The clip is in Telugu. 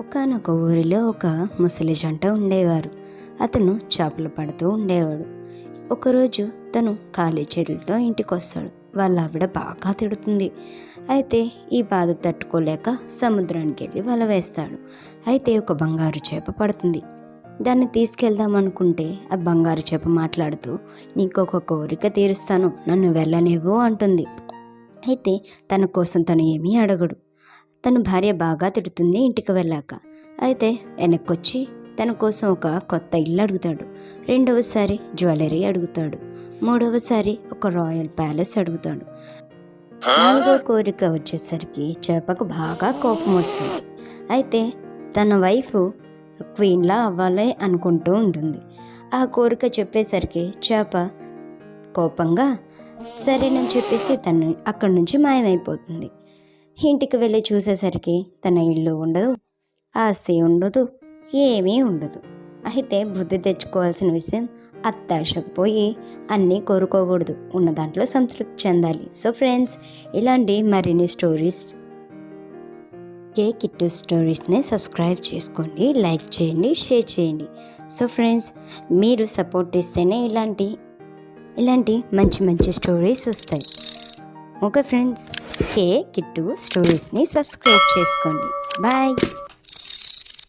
ఒకానొక ఊరిలో ఒక ముసలి జంట ఉండేవారు. అతను చేపలు పడుతూ ఉండేవాడు. ఒకరోజు తను ఖాళీ చేతులతో ఇంటికి వస్తాడు వాళ్ళ ఆవిడ బాగా తిడుతుంది. అయితే ఈ బాధ తట్టుకోలేక సముద్రానికి వెళ్ళి వల వేస్తాడు. అయితే ఒక బంగారు చేప పడుతుంది. దాన్ని తీసుకెళ్దాం అనుకుంటే ఆ బంగారు చేప మాట్లాడుతూ నీకు ఒక కోరిక తీరుస్తాను. నన్ను వెళ్ళనివ్వు అంటుంది. అయితే తన కోసం తను ఏమీ అడగడు. తన భార్య బాగా తిడుతుంది ఇంటికి వెళ్ళాక. అయితే వెనక్కొచ్చి తన కోసం ఒక కొత్త ఇల్లు అడుగుతాడు. రెండవసారి జ్యువెలరీ అడుగుతాడు. మూడవసారి ఒక రాయల్ ప్యాలెస్ అడుగుతాడు. నాలుగో కోరిక వచ్చేసరికి చేపకు బాగా కోపం వస్తుంది. అయితే తన వైఫ్ క్వీన్లా అవ్వాలి అనుకుంటూ ఉంటుంది. ఆ కోరిక చెప్పేసరికి చేప కోపంగా సరేనని చెప్పేసి తను అక్కడి నుంచి మాయమైపోతుంది. ఇంటికి వెళ్ళి చూసేసరికి తన ఇల్లు ఉండదు ఆస్తి ఉండదు ఏమీ ఉండదు. అయితే బుద్ధి తెచ్చుకోవాల్సిన విషయం అత్తాశకు పోయి అన్నీ కోరుకోకూడదు. ఉన్న దాంట్లో సంతృప్తి చెందాలి. సో ఫ్రెండ్స్ ఇలాంటి మరిన్ని స్టోరీస్ కే కిట్టు స్టోరీస్ని సబ్స్క్రైబ్ చేసుకోండి లైక్ చేయండి షేర్ చేయండి. సో ఫ్రెండ్స్ మీరు సపోర్ట్ ఇస్తేనే ఇలాంటి ఇలాంటి మంచి మంచి స్టోరీస్ వస్తాయి. ఓకే ఫ్రెండ్స్ కే కిట్టు స్టోరీస్ని సబ్స్క్రైబ్ చేసుకోండి. బాయ్.